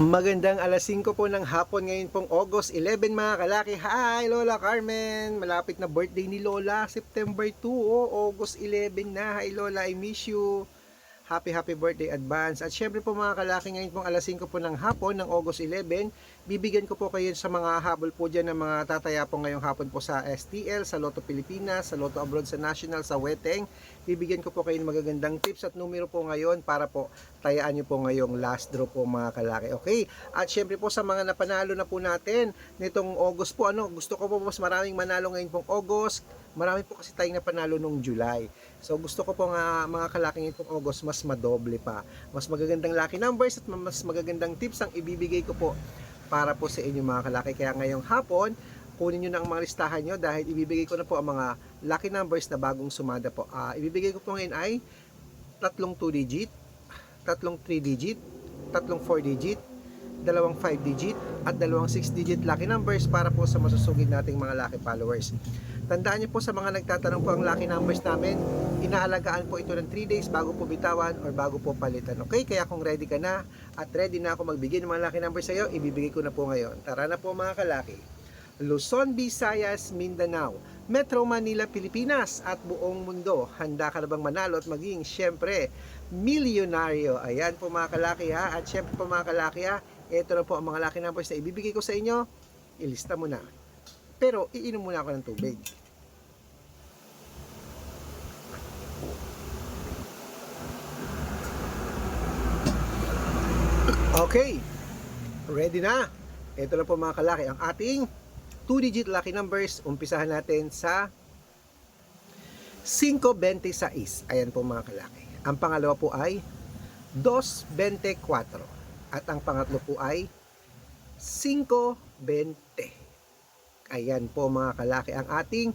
Magandang alas 5 po ng hapon ngayon pong August 11 mga kalaki. Hi Lola Carmen! Malapit na birthday ni Lola, September 2 o August 11 na. Hi Lola, I miss you. Happy happy birthday advance. At syempre po mga kalaki ngayon pong alas 5 po ng hapon ng August 11, bibigyan ko po kayo sa mga habol po dyan ng mga tataya po ngayong hapon po sa STL, sa Lotto Pilipinas, sa Lotto Abroad sa National, sa Weteng. Bibigyan ko po kayo ng magagandang tips at numero po ngayon para po tayaan nyo po ngayong last draw po mga kalaki. Okay? At syempre po sa mga napanalo na po natin nitong August po, ano, gusto ko po mas maraming manalo ngayon pong August. Marami po kasi tayong napanalo nung July. So gusto ko po nga mga kalaki ngayon August mas madoble pa. Mas magagandang lucky numbers at mas magagandang tips ang ibibigay ko po para po sa inyo mga kalaki. Kaya ngayong hapon, kunin nyo na ang mga listahan nyo dahil ibibigay ko na po ang mga lucky numbers na bagong sumada po. Ah, ibibigay ko po ngayon ay tatlong 2 digit, tatlong 3 digit, tatlong 4 digit, dalawang 5 digit, at dalawang 6 digit lucky numbers para po sa masusugid nating mga lucky followers. Tandaan niyo po sa mga nagtatanong po ang lucky numbers namin, inaalagaan po ito ng 3 days bago po bitawan or bago po palitan. Okay? Kaya kung ready ka na at ready na ako magbigay ng mga lucky numbers sa iyo, ibibigay ko na po ngayon. Tara na po mga kalaki. Luzon, Visayas, Mindanao, Metro Manila, Pilipinas at buong mundo. Handa ka na bang manalo at maging syempre milyonaryo? Ayan po mga kalaki ha. At syempre po mga kalaki ha, ito na po ang mga lucky numbers na ibibigay ko sa inyo. Ilista mo na. Pero iinom muna ako ng tubig. Okay. Ready na. Ito na po mga kalaki ang ating 2-digit lucky numbers. Umpisahan natin sa 526. Ayan po mga kalaki. Ang pangalawa po ay 224. At ang pangatlo po ay 520. Ayan po mga kalaki ang ating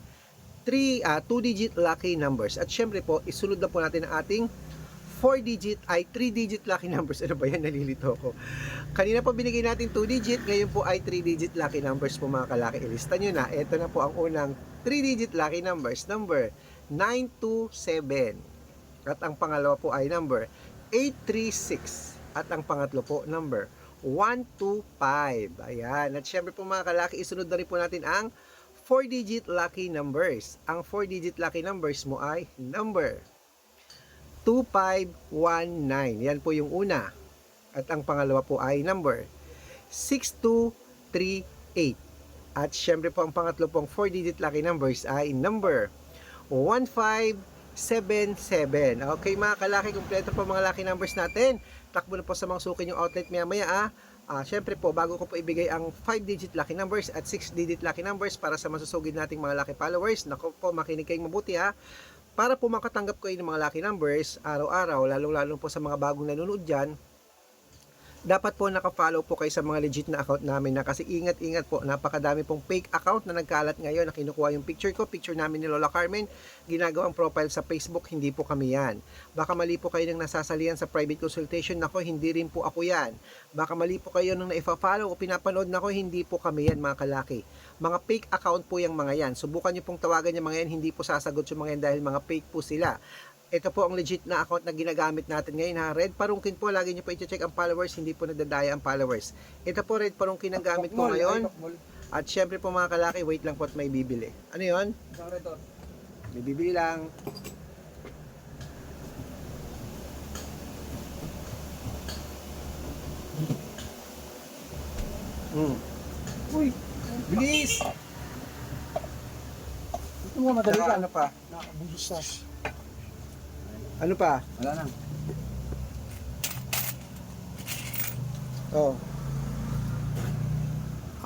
3 uh, 2-digit lucky numbers. At syempre po, isunod na po natin ang ating 4-digit ay 3-digit lucky numbers. Ano ba yan? Nalilito ko. Kanina po binigay natin 2-digit, ngayon po ay 3-digit lucky numbers po mga kalaki. Ilista nyo na. Ito na po ang unang 3-digit lucky numbers. Number 927. At ang pangalawa po ay number 836. At ang pangatlo po, number 125. Ayan. At syempre po mga kalaki, isunod na rin po natin ang 4-digit lucky numbers. Ang 4-digit lucky numbers mo ay number 2519. Yan po yung una. At ang pangalawa po ay number 6238. At syempre po ang pangatlo pong 4-digit lucky numbers ay number 1577. Okay mga kalaki, kumpleto po mga lucky numbers natin. Takbo na po sa mga sukin yung outlet maya maya ah. Ah, syempre po, bago ko po ibigay ang 5-digit lucky numbers at 6-digit lucky numbers para sa masusugid nating mga lucky followers. Nako po, makinig kayong mabuti ha. Para po makatanggap kayo ng mga lucky numbers araw-araw, lalong-lalo po sa mga bagong nanonood dyan, dapat po naka-follow po kayo sa mga legit na account namin na kasi ingat-ingat po, napakadami pong fake account na nagkalat ngayon na kinukuha yung picture ko, picture namin ni Lola Carmen, ginagawang profile sa Facebook, hindi po kami yan. Baka mali po kayo nang nasasalihan sa private consultation, nako hindi rin po ako yan. Baka mali po kayo nang naifa-follow o pinapanood, nako hindi po kami yan mga kalaki. Mga fake account po yung mga yan. Subukan nyo pong tawagan yung mga yan, hindi po sasagot yung mga yan dahil mga fake po sila ito po ang legit na account na ginagamit natin ngayon ha. Red Parungkin po, lagi nyo po i-check ang followers, hindi po nadadaya ang followers. Ito po Red Parungkin ang gamit ko ngayon. At syempre po mga kalaki, wait lang po at may bibili. Ano yon? May bibili lang. Hmm. Uy, Bilis! ito mo madali ka. ano pa? Nakabusos na. Ano pa? Wala na. Oh.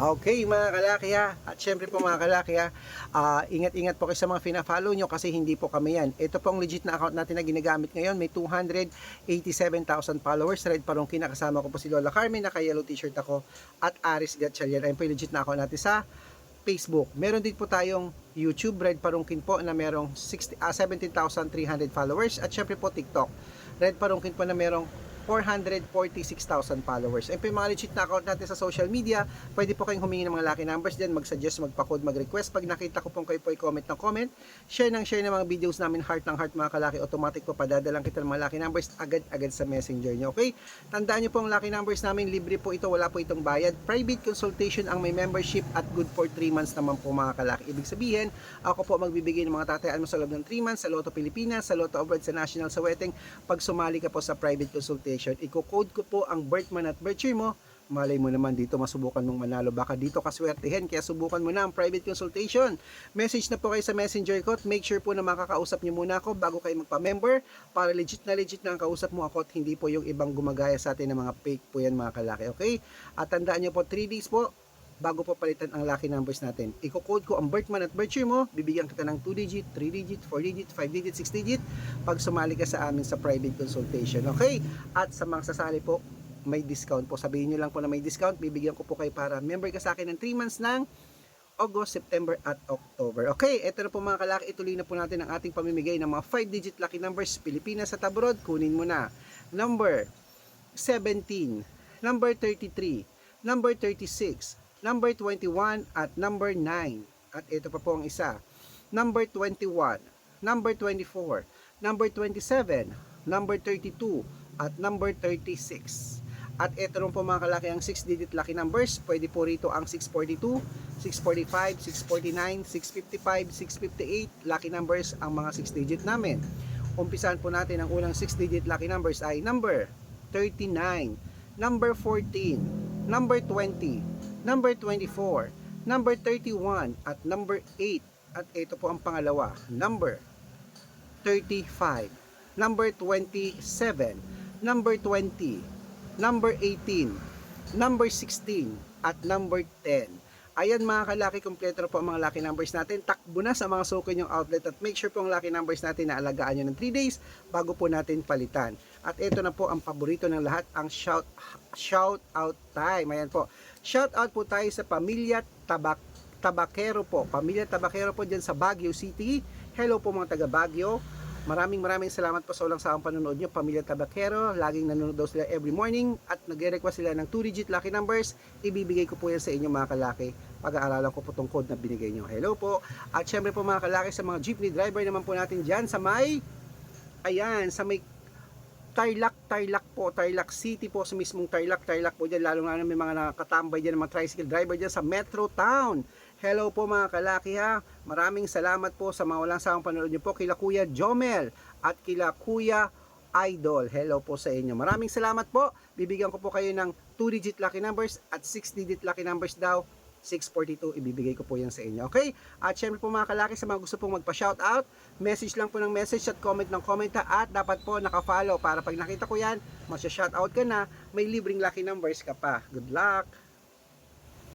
Okay mga kalaki ha. At syempre po mga kalaki ha, ah, ingat-ingat po kayo sa mga fina-follow nyo kasi hindi po kami yan. Ito po ang legit na account natin na ginagamit ngayon. May 287,000 followers. Red Parungkin kasama ko po si Lola Carmen. Naka-yellow t-shirt ako. At Aris Gatchalian. Ayun po yung legit na account natin sa Facebook. Meron din po tayong YouTube, Red Parungkin po na merong 60, ah, 17,300 followers. At syempre po TikTok. Red Parungkin po na merong 446,000 followers. And po yung mga legit na account natin sa social media, pwede po kayong humingi ng mga lucky numbers dyan, mag-suggest, magpa-code, mag-request. Pag nakita ko pong kayo po i-comment ng comment, share ng share ng mga videos namin, heart ng heart mga kalaki, automatic po padadalang kita ng mga lucky numbers agad-agad sa messenger nyo. Okay? Tandaan nyo po ang lucky numbers namin, libre po ito, wala po itong bayad. Private consultation ang may membership at good for 3 months naman po mga kalaki. Ibig sabihin, ako po magbibigay ng mga tatayaan mo sa loob ng 3 months sa Lotto Pilipinas, sa Lotto Abroad, sa National, sa Weteng. Pag sumali ka po sa private consultation, i-code ko po ang birth month at birth year mo. Malay mo naman dito masubukan mong manalo. Baka dito kaswertehin, kaya subukan mo na ang private consultation. Message na po kayo sa messenger ko at make sure po na makakausap niyo muna ako bago kayo magpa-member para legit na legit na ang kausap mo ako at hindi po yung ibang gumagaya sa atin ng mga fake po yan mga kalaki. Okay? At tandaan niyo po 3 days po bago po palitan ang lucky numbers natin. Iko-code ko ang birth at birth mo, bibigyan kita ng 2 digit, 3 digit, 4 digit, 5 digit, 6 digit pag sumali ka sa amin sa private consultation. Okay? At sa mga sasali po, may discount po. Sabihin nyo lang po na may discount, bibigyan ko po kayo para member ka sa akin ng 3 months ng August, September at October. Okay, eto na po mga kalaki, ituloy na po natin ang ating pamimigay ng mga 5 digit lucky numbers Pilipinas at abroad. Kunin mo na. Number 17, number 33, number 36, number 21 at number 9. At ito pa po ang isa. Number 21, number 24, number 27, number 32 at number 36. At ito rin po mga kalaki ang 6-digit lucky numbers. Pwede po rito ang 642, 645, 649, 655, 658. Lucky numbers ang mga 6-digit namin. Umpisahan po natin ang unang 6-digit lucky numbers ay number 39, number 14, number 20, number 24, number 31, at number 8. At ito po ang pangalawa, number 35, number 27, number 20, number 18, number 16, at number 10. Ayan mga kalaki, kompleto na po ang mga lucky numbers natin. Takbo na sa mga suki yung outlet at make sure po ang lucky numbers natin na alagaan nyo ng 3 days bago po natin palitan. At ito na po ang paborito ng lahat, ang shout, shout out time. Ayan po. Shout out po tayo sa Pamilya Tabak Tabakero po. Pamilya Tabakero po dyan sa Baguio City. Hello po mga taga Baguio. Maraming maraming salamat po sa ulang saang panonood nyo, Pamilya Tabakero. Laging nanonood daw sila every morning at nagre-request sila ng 2-digit lucky numbers. Ibibigay ko po yan sa inyo mga kalaki. Pag-aaralan ko po tong code na binigay nyo. Hello po. At syempre po mga kalaki sa mga jeepney driver naman po natin dyan sa may, ayan, sa may Tarlac, Tarlac po, Tarlac City po, sa mismong Tarlac, Tarlac po dyan, lalo na may mga nakatambay dyan, mga tricycle driver dyan sa Metro Town. Hello po mga kalaki ha, maraming salamat po sa mga walang sawang panonood niyo po kila Kuya Jomel at kila Kuya Idol. Hello po sa inyo. Maraming salamat po. Bibigyan ko po kayo ng 2-digit lucky numbers at 6-digit lucky numbers daw. 642, ibibigay ko po yan sa inyo. Okay? At syempre po mga kalaki, sa mga gusto pong magpa-shoutout, message lang po ng message at comment ng comment ha, at dapat po naka-follow para pag nakita ko yan, masya-shoutout ka na, may libreng lucky numbers ka pa. Good luck!